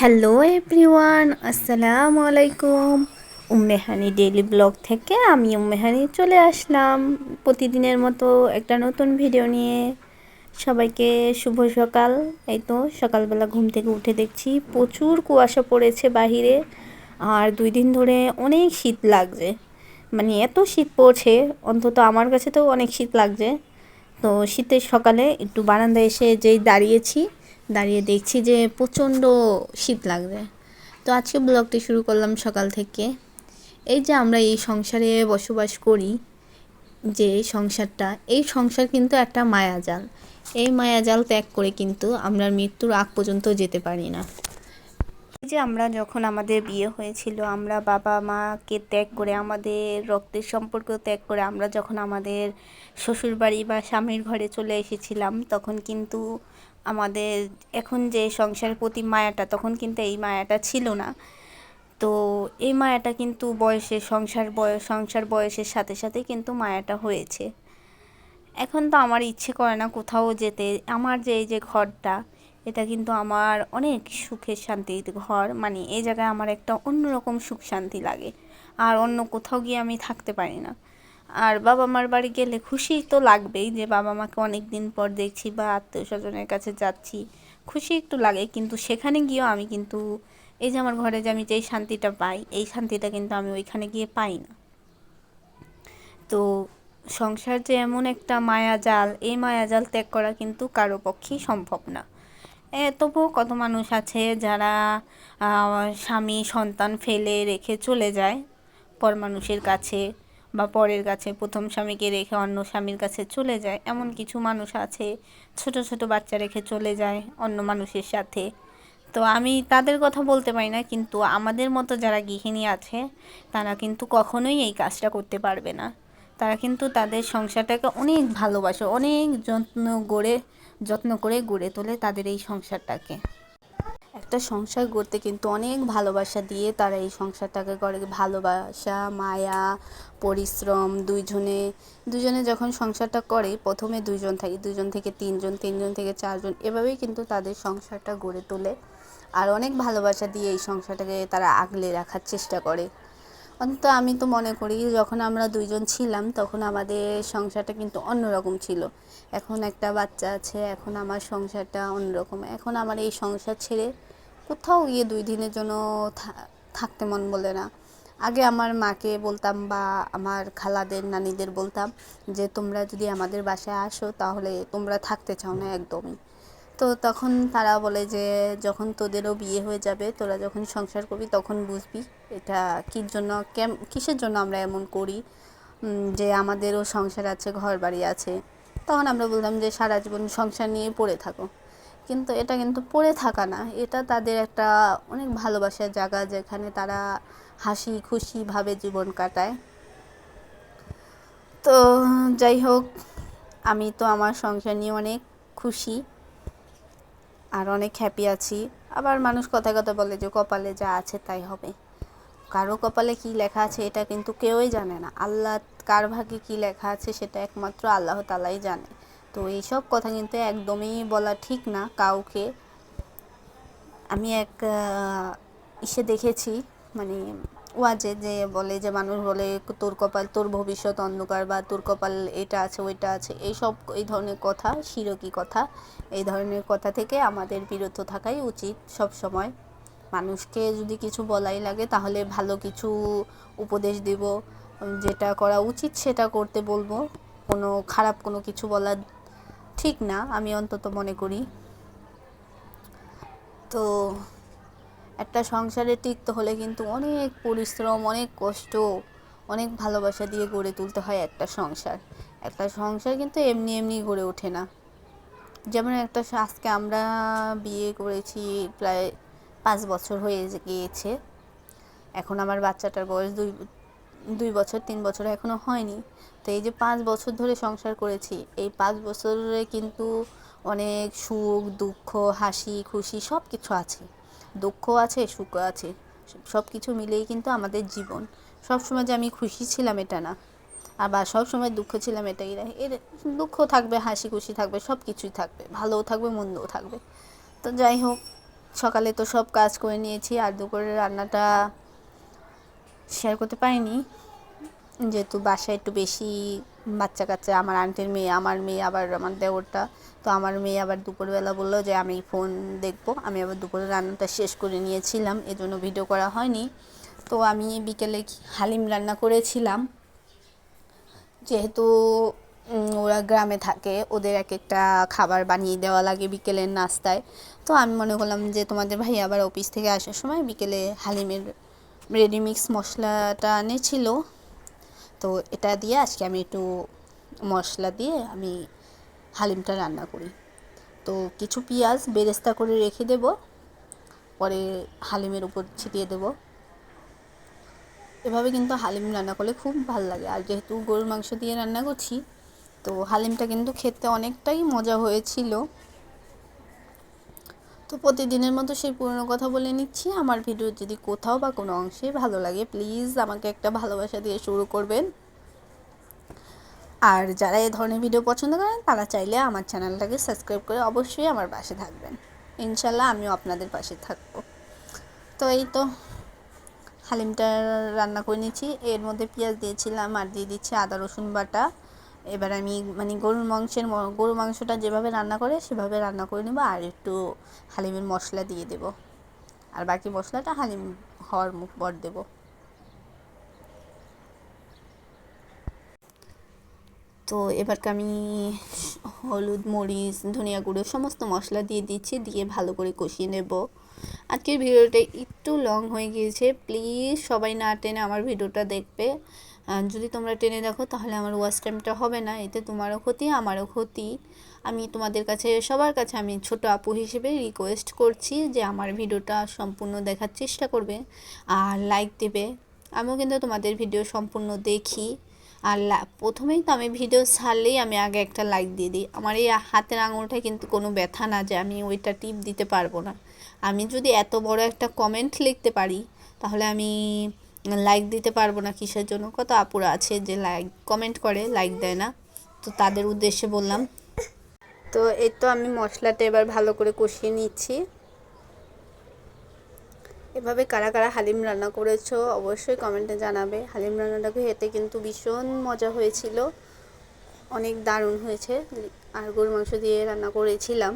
Hello everyone আসসালামু আলাইকুম Ummehani daily blog থেকে আমি উম্মেহানি চলে আসলাম। প্রতিদিনের মতো একটা নতুন ভিডিও নিয়ে। সবাইকে শুভ সকাল। এই তো সকালবেলা ঘুম থেকে উঠে দেখছি প্রচুর কুয়াশা পড়েছে বাহিরে। আর দুই দিন ধরে অনেক শীত লাগছে। মানে এত শীত পড়ছে, অন্তত আমার কাছে তো অনেক শীত লাগছে। তো শীতের সকালে একটু বারান্দায় এসে যেই দাঁড়িয়েছি দাঁড়িয়ে দেখছি যে প্রচণ্ড শীত লাগবে তো আজকে ব্লগটি শুরু করলাম সকাল থেকে। এই যে আমরা এই সংসারে বসবাস করি, যে সংসারটা, এই সংসার কিন্তু একটা মায়াজাল। এই মায়াজাল ত্যাগ করে কিন্তু আমরা মৃত্যুর আগ পর্যন্ত যেতে পারি না। যে আমরা যখন আমাদের বিয়ে হয়েছিল, আমরা বাবা মাকে ত্যাগ করে, আমাদের রক্তের সম্পর্ক ত্যাগ করে, আমরা যখন আমাদের শ্বশুরবাড়ি বা স্বামীর ঘরে চলে এসেছিলাম, তখন কিন্তু আমাদের এখন যে সংসারের প্রতি মায়াটা, তখন কিন্তু এই মায়াটা ছিল না। তো এই মায়াটা কিন্তু বয়সে সংসার বয়স সংসার বয়সের সাথে সাথে কিন্তু মায়াটা হয়েছে। এখন তো আমার ইচ্ছে করে না কোথাও যেতে। আমার যে, এই যে ঘরটা এটা কিন্তু আমার অনেক সুখের শান্তির ঘর। মানে এই জায়গায় আমার একটা অন্যরকম সুখ শান্তি লাগে। আর অন্য কোথাও গিয়ে আমি থাকতে পারি না। আর বাবা মার বাড়ি গেলে খুশি তো লাগবেই যে বাবা মাকে অনেক দিন পর দেখছি বা আত্মীয় স্বজনের কাছে যাচ্ছি। খুশি একটু লাগে, কিন্তু সেখানে গিয়েও আমি কিন্তু এই যে আমার ঘরে যে আমি যেই শান্তিটা পাই, এই শান্তিটা কিন্তু আমি ওইখানে গিয়ে পাই না। তো সংসার যে এমন একটা মায়াজাল, এই মায়াজাল ত্যাগ করা কিন্তু কারও পক্ষেই সম্ভব না। তবুও কত মানুষ আছে যারা স্বামী, সন্তান ফেলে রেখে চলে যায় পর মানুষের কাছে বা পরের কাছে, প্রথম স্বামীকে রেখে অন্য স্বামীর কাছে চলে যায়। এমন কিছু মানুষ আছে, ছোট ছোট বাচ্চা রেখে চলে যায় অন্য মানুষের সাথে। তো আমি তাদের কথা বলতে পারি না, কিন্তু আমাদের মতো যারা গৃহিণী আছে, তারা কিন্তু কখনোই এই কাজটা করতে পারবে না। তারা কিন্তু তাদের সংসারটাকে অনেক ভালোবাসে, অনেক যত্ন গড়ে যত্ন করে গড়ে তোলে তাদের এই সংসারটাকে। একটা সংসার গড়তে কিন্তু অনেক ভালোবাসা দিয়ে তারা এই সংসারটাকে করে। ভালোবাসা, মায়া, পরিশ্রম, দুইজনে দুজনে যখন সংসারটা করে, প্রথমে দুইজন থাকে দুজন থেকে তিনজন তিনজন থেকে চারজন, এভাবেই কিন্তু তাদের সংসারটা গড়ে তোলে। আর অনেক ভালোবাসা দিয়ে এই সংসারটাকে তারা আগলে রাখার চেষ্টা করে। অন্তত আমি তো মনে করি যখন আমরা দুইজন ছিলাম তখন আমাদের সংসারটা কিন্তু অন্যরকম ছিল। এখন একটা বাচ্চা আছে, এখন আমার সংসারটা অন্যরকম। এখন আমার এই সংসার ছেড়ে কোথাও গিয়ে দুই দিনের জন্য থাকতে মন বলে না। আগে আমার মাকে বলতাম বা আমার খালাদের, নানিদের বলতাম যে, তোমরা যদি আমাদের বাসায় আসো তাহলে তোমরা থাকতে চাও না একদমই। তো তখন তারা বলে যে, যখন তোদেরও বিয়ে হয়ে যাবে, তোরা যখন সংসার করবি, তখন বুঝবি এটা কির জন্য, কেম, কিসের জন্য আমরা এমন করি যে আমাদেরও সংসার আছে ঘর বাড়ি আছে। তখন আমরা বলতাম যে, সারা জীবন সংসার নিয়ে পড়ে থাকো। কিন্তু এটা কিন্তু পড়ে থাকা না। এটা তাদের একটা অনেক ভালোবাসার জায়গা, যেখানে তারা হাসি খুশিভাবে জীবন কাটায়। তো যাই হোক, আমি তো আমার সংসার নিয়ে অনেক খুশি। আর অনেক হ্যাপি আছি। আবার মানুষ কথা কথা বলে যে কপালে যা আছে তাই হবে। কারও কপালে কি লেখা আছে এটা কিন্তু কেউই জানে না। আল্লাহ, কার ভাগে কী লেখা আছে সেটা একমাত্র আল্লাহ তালাই জানে। তো এইসব কথা কিন্তু একদমই বলা ঠিক না কাউকে। আমি এক ইসে দেখেছি মানে ওয়াজে যে বলে যে মানুষ বলে তোর কপাল, তোর ভবিষ্যৎ অন্ধকার বা তোর কপাল এটা আছে, ওইটা আছে। এইসব, এই ধরনের কথা, শিরকি কথা, এই ধরনের কথা থেকে আমাদের বিরত থাকাই উচিত সব সময় মানুষকে যদি কিছু বলাই লাগে তাহলে ভালো কিছু উপদেশ দেব। যেটা করা উচিত সেটা করতে বলব। কোনো খারাপ কোনো কিছু বলা ঠিক না, আমি অন্তত মনে করি। তো একটা সংসারে টিকতে হলে কিন্তু অনেক পরিশ্রম, অনেক কষ্ট, অনেক ভালোবাসা দিয়ে গড়ে তুলতে হয় একটা সংসার। একটা সংসার কিন্তু এমনি এমনি গড়ে ওঠে না। যেমন একটা আজকে আমরা বিয়ে করেছি প্রায় পাঁচ বছর হয়ে গিয়েছে। এখন আমার বাচ্চাটার বয়স দুই দুই বছর, তিন বছর এখনও হয়নি। তো এই যে পাঁচ বছর ধরে সংসার করেছি, এই পাঁচ বছরে কিন্তু অনেক সুখ, দুঃখ, হাসি, খুশি সব কিছু আছে। দুঃখ আছে সুখ আছে। সব কিছু মিলেই কিন্তু আমাদের জীবন। সব সময় যে আমি খুশি ছিলাম এটা না। আবার সব সময় দুঃখ ছিলাম এটাই না। এর দুঃখ থাকবে, হাসি খুশি থাকবে, সব কিছুই থাকবে। ভালোও থাকবে, মন্দও থাকবে। তো যাই হোক, সকালে তো সব কাজ করে নিয়েছি। আর দুপুরের রান্নাটা শেয়ার করতে পারিনি। যেহেতু বাসায় একটু বেশি বাচ্চা কাচ্চা, আমার আন্টির মেয়ে, আমার মেয়ে আবার আমার দেওরটা। তো আমার মেয়ে আবার দুপুরবেলা বলল যে, আমি ফোন দেখব। আমি আবার দুপুরে রান্নাটা শেষ করে নিয়েছিলাম, এজন্য ভিডিও করা হয়নি। তো আমি বিকেলে হালিম রান্না করেছিলাম। যেহেতু ওরা গ্রামে থাকে, ওদের এক একটা খাবার বানিয়ে দেওয়া লাগে বিকেলের নাস্তায়। তো আমি মনে করলাম যে, তোমাদের ভাই আবার অফিস থেকে আসার সময় বিকেলে হালিমের রেডিমিক্স মশলাটা এনেছিল। তো এটা দিয়ে আজকে আমি একটু মশলা দিয়ে আমি হালিমটা রান্না করি। তো কিছু পেঁয়াজ বেরেস্তা করে রেখে দেব, পরে হালিমের উপর ছিটিয়ে দেব। এভাবে কিন্তু হালিম রান্না করলে খুব ভালো লাগে। আর যেহেতু গরুর মাংস দিয়ে রান্না করছি, তো হালিমটা কিন্তু খেতে অনেকটাই মজা হয়েছিল। তো প্রতিদিনের মতো সেই পুরনো কথা বলে নিচ্ছি। আমার ভিডিও যদি কোথাও বা কোনো অংশে ভালো লাগে প্লিজ আমাকে একটা ভালোবাসা দিয়ে শুরু করবেন। আর যারা এই ধরনের ভিডিও পছন্দ করেন, তারা চাইলে আমার চ্যানেলটাকে সাবস্ক্রাইব করে অবশ্যই আমার পাশে থাকবেন। ইনশাল্লাহ আমিও আপনাদের পাশে থাকব। তো এই তো হালিমটা রান্না করে নিচ্ছি। এর মধ্যে পেঁয়াজ দিয়েছিলাম আর দিয়ে দিচ্ছি আদা রসুন বাটা। এবার আমি মানে গরুর মাংসের গরুর মাংসটা যেভাবে রান্না করে, সেভাবে রান্না করে নেব আর একটু হালিমের মশলা দিয়ে দেব। আর বাকি মশলাটা হালিম হওয়ার মুখ পর দেবো। তো এবারকে আমি হলুদ, মরিচ, ধনিয়া গুঁড়ো সমস্ত মশলা দিয়ে দিচ্ছি, দিয়ে ভালো করে কষিয়ে নেব। আজকের ভিডিওটা একটু লং হয়ে গিয়েছে। প্লিজ সবাই না টেনে আমার ভিডিওটা দেখবে। যদি তোমরা টেনে দেখো, তাহলে আমার ওয়াচ টাইমটা হবে না। এতে তোমারও ক্ষতি, আমারও ক্ষতি। আমি তোমাদের কাছে, সবার কাছে আমি ছোট আপু হিসেবে রিকোয়েস্ট করছি যে আমার ভিডিওটা সম্পূর্ণ দেখার চেষ্টা করবে আর লাইক দেবে। আমিও কিন্তু তোমাদের ভিডিও সম্পূর্ণ দেখি। আর প্রথমেই তো আমি ভিডিও ছাড়লেই আমি আগে একটা লাইক দিয়ে দিই। আমার এই হাতের আঙুলটা কিন্তু কোনো ব্যথা না যে আমি ওইটা টিপ দিতে পারব না। আমি যদি এত বড় একটা কমেন্ট লিখতে পারি, তাহলে আমি লাইক দিতে পারব না কিসের জন্য? কত আপুরা আছে যে লাইক কমেন্ট করে লাইক দেয় না? তো তাদের উদ্দেশ্যে বললাম। তো এই তো আমি মশলাটা এবার ভালো করে কষিয়ে নিচ্ছি। এভাবে কারা কারা হালিম রান্না করেছ অবশ্যই কমেন্টে জানাবে। হালিম রান্নাটা খেতে কিন্তু ভীষণ মজা হয়েছিল। অনেক দারুণ হয়েছে। আর গরু মাংস দিয়ে রান্না করেছিলাম।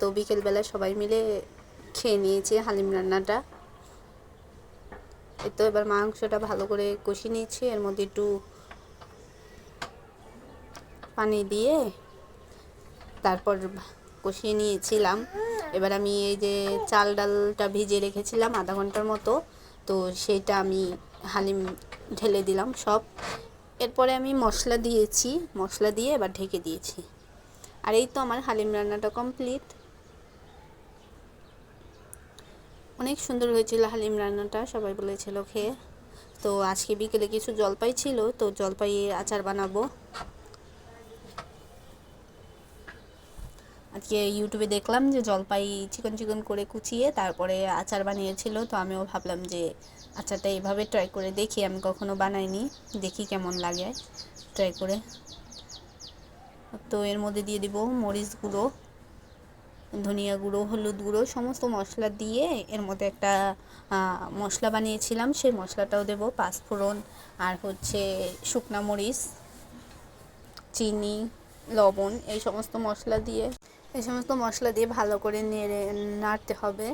তো বিকেলবেলা সবাই মিলে খেয়ে নিয়েছি হালিম রান্নাটা। এই তো এবার মাংসটা ভালো করে কষিয়ে নিয়েছি। এর মধ্যে একটু পানি দিয়ে তারপর কষিয়ে নিয়েছিলাম। এবার আমি এই যে চাল ডালটা ভিজিয়ে রেখেছিলাম আধা ঘণ্টার মতো, তো সেইটা আমি হালিম ঢেলে দিলাম সব। এরপরে আমি মশলা দিয়েছি, মশলা দিয়ে এবার ঢেকে দিয়েছি। আর এই তো আমার হালিম রান্নাটা কমপ্লিট। অনেক সুন্দর হয়েছিল হালিম রান্নাটা, সবাই বলেছিল খেয়ে। তো আজকে বিকেলে কিছু জলপাই ছিল, তো জলপাই আচার বানাবো। আজকে ইউটিউবে দেখলাম যে জলপাই চিকন চিকন করে কুচিয়ে তারপরে আচার বানিয়েছিল, তো আমিও ভাবলাম যে আচারটা এইভাবে ট্রাই করে দেখি, আমি কখনো বানাইনি, দেখি কেমন লাগে ট্রাই করে। তো এর মধ্যে দিয়ে দিব মরিচ গুঁড়ো ধনিয়া গুঁড়ো, হলুদ গুঁড়ো, সমস্ত মশলা দিয়ে এর মধ্যে একটা মশলা বানিয়েছিলাম। সেই মশলাটাও দেবো, পাঁচফোড়ন আর হচ্ছে শুকনা মরিচ, চিনি, লবণ, এই সমস্ত মশলা দিয়ে, এই সমস্ত মশলা দিয়ে ভালো করে নেড়ে, নাড়তে হবে।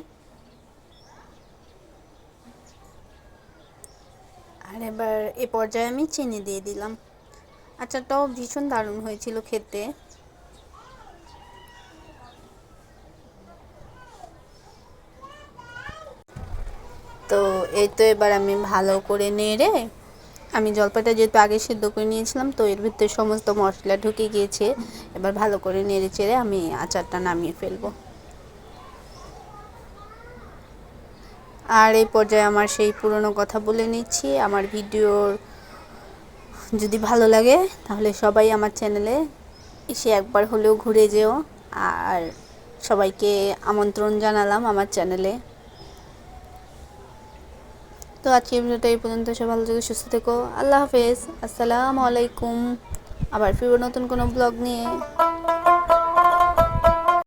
আর এবার এ পর্যায়ে আমি চিনি দিয়ে দিলাম। আচারটাও ভীষণ দারুণ হয়েছিল খেতে তো এই তো এবার আমি ভালো করে নেড়ে, আমি জলপাইটা যেহেতু আগে সেদ্ধ করে নিয়েছিলাম, তো এর ভিতরে সমস্ত মশলা ঢুকে গিয়েছে। এবার ভালো করে নেড়ে চেড়ে আমি আচারটা নামিয়ে ফেলব। আর এই পর্যায়ে আমার সেই পুরনো কথা বলে নিচ্ছি। আমার ভিডিওর যদি ভালো লাগে, তাহলে সবাই আমার চ্যানেলে এসে একবার হলেও ঘুরে যেও। আর সবাইকে আমন্ত্রণ জানালাম আমার চ্যানেলে। তো আজকে ভিডিওটা এই পর্যন্ত। সব ভালো থেকে, সুস্থ থেকো। আল্লাহ হাফেজ। আসসালামু আলাইকুম। আবার ফিরবো নতুন কোনো ব্লগ নিয়ে।